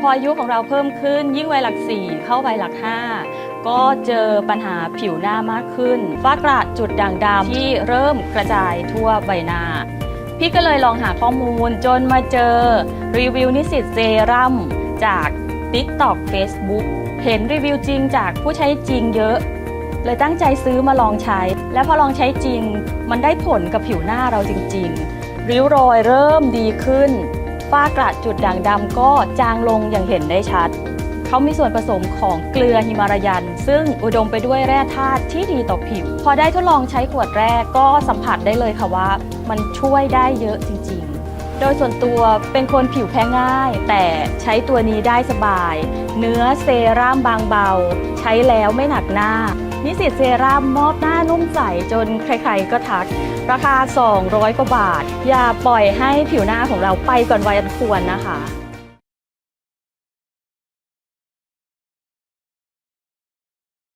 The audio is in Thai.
พออายุของเราเพิ่มขึ้น ยิ่งวัยหลัก4เข้าวัยหลัก5ก็เจอปัญหาผิวหน้ามากขึ้นฝ้ากระจุดด่างดำที่เริ่มกระจายทั่วใบหน้า พี่ก็เลยลองหาข้อมูลจนมาเจอรีวิวนิสิตเซรั่มจาก TikTok Facebook เห็นรีวิวจริงจากผู้ใช้จริงเยอะ เลยตั้งใจซื้อมาลองใช้ และพอลองใช้จริง มันได้ผลกับผิวหน้าเราจริง ๆ ริ้วรอยเริ่มดีขึ้น ฝ้ากระจุดด่างดำก็จางลงอย่างเห็นได้ชัด เขามีส่วนผสมของเกลือฮิมารายัน ซึ่งอุดมไปด้วยแร่ธาตุที่ดีต่อผิว พอได้ทดลองใช้ขวดแรกก็สัมผัสได้เลยค่ะว่า มันช่วยได้เยอะจริงๆ โดยส่วนตัวเป็นคนผิวแพ้ง่าย แต่ใช้ตัวนี้ได้สบาย เนื้อเซรั่มบางเบา ใช้แล้วไม่หนักหน้า นิสิตเซรั่มมอบหน้านุ่มใสจนใครๆก็ทัก ราคา 200 กว่าบาท อย่าปล่อยให้ผิวหน้าของเราไปก่อนวัยอันควรนะคะ